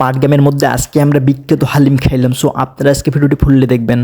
পাটগ্রামের মধ্যে আজকে আমরা বিখ্যাত হালিম খাইলাম। সো আপনারা আজকে ভিডিওটি ফুললে দেখবেন।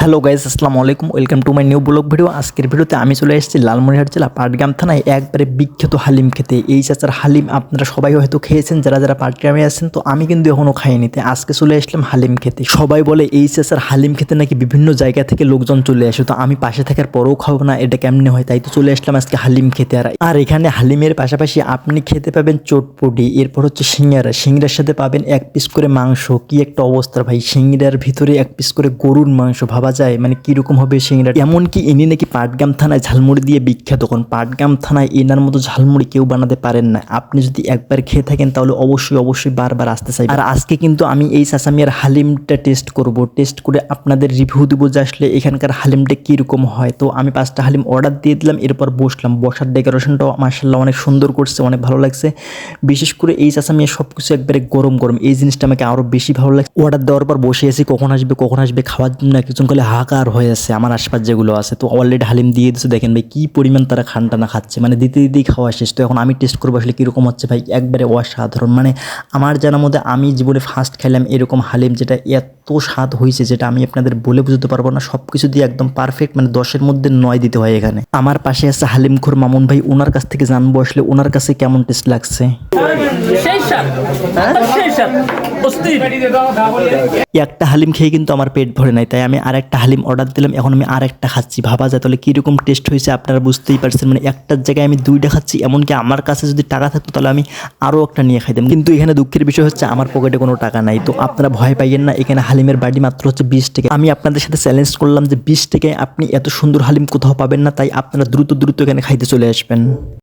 হ্যালো গাইস, আসসালামু আলাইকুম। Welcome to my new blog video আজকের ভিডিওতে আমি চলে এসেছি লালমনিরহাট জেলা পাটগ্রাম থানায় একবারে বিখ্যাত হালিম খেতে। এই চাচার হালিম আপনারা সবাই হয়তো খেয়েছেন, যারা যারা পাটগ্রামে আছেন, তো আমি কিন্তু এখনও খাইনি। তাই আজকে চলে আসলাম হালিম খেতে। সবাই বলে এই চাচার হালিম খেতে নাকি বিভিন্ন জায়গা থেকে লোকজন চলে আসে। তো আমি পাশে থাকার পরেও খাব না, এটা কেমনে হয় তাই তো চলে আসলাম আজকে হালিম খেতে। আর আর এখানে হালিমের পাশাপাশি আপনি খেতে পাবেন চটপটি, এরপর হচ্ছে সিঙ্গারা। সিঙ্গারার সাথে পাবেন এক পিস করে মাংস। কি একটা অবস্থা ভাই সিঙ্গিরার ভিতরে এক পিস করে গরুর মাংস ভাবা যায় মানে কীরকম হবে সিঙ্গিরা এমনকি ইনি নাকি পাটগ্রাম থানায় ঝালমুড়ি দিয়ে বিখ্যাত কোন পাটগ্রাম থানায় এনার মতো ঝালমুড়ি কেউ বানাতে পারেন না। আপনি যদি একবার খেয়ে থাকেন তাহলে অবশ্যই অবশ্যই বারবার আসতে চাই আর আজকে কিন্তু আমি এই সাসামিয়ার হালিমটা টেস্ট করব। টেস্ট করে আপনাদের রিভিউ দিব যে আসলে এখানকার হালিমটা কীরকম হয়। তো আমি পাঁচটা হালিম অর্ডার দিয়ে দিলাম, এরপর বসলাম। বসার ডেকোরেশনটাও মার্শাল্লাহ অনেক সুন্দর করছে, অনেক ভালো লাগছে। বিশেষ করে এই চাষামিয়া সব কিছু একবারে গরম গরম এই জিনিসটা আমাকে আরও বেশি ভালো লাগছে। অর্ডার দেওয়ার পর বসে আছি কখন আসবে কখন আসবে খাওয়ার জন্য কিছুক্ষণ খালি হাহাকার হয়ে আছে আমার আশপাশ যেগুলো আছে তো অলরেডি হালিম দিয়ে দিচ্ছে দেখেন ভাই কী পরিমাণ তারা খান টানা খাচ্ছে মানে দিতে দিতেই খাওয়া শেষ তো এখন আমি টেস্ট করব আসলে কীরকম হচ্ছে ভাই একবারে অসাধারণ মানে আমার জানার মধ্যে আমি জীবনে ফার্স্ট খেলাম এরকম হালিম যেটা এত স্বাদ হয়েছে যেটা আমি আপনাদের বলে বুঝতে পারব না সব কিছু দিয়ে একদম পারফেক্ট মানে দশের মধ্যে নয় দিতে হয় এখানে। আমার পাশে আছে হালিম খুর মামুন ভাই ওনার কাছ থেকে জানব আসলে ওনার কাছে কেমন টেস্ট লাগছে। একটা হালিম খেয়ে কিন্তু আমার পেট ভরে নাই, তাই আমি আর একটা হালিম অর্ডার দিলাম, এখন আমি আর একটা খাচ্ছি। ভাবা যায় তাহলে কীরকম টেস্ট হয়েছে আপনারা বুঝতেই পারছেন মানে একটার জায়গায় আমি দুইটা খাচ্ছি, এমনকি আমার কাছে যদি টাকা থাকতো তাহলে আমি আরও একটা নিয়ে খাইতাম। কিন্তু এখানে দুঃখের বিষয় হচ্ছে আমার পকেটে কোনো টাকা নাই, তো আপনারা ভয় পাইয়েন না, এখানে হালিমের বাড়ি মাত্র হচ্ছে বিশ টাকা। আমি আপনাদের সাথে চ্যালেঞ্জ করলাম যে বিশ টাকায় আপনি এত সুন্দর হালিম কোথাও পাবেন না, তাই আপনারা দ্রুত দ্রুত এখানে খাইতে চলে আসবেন।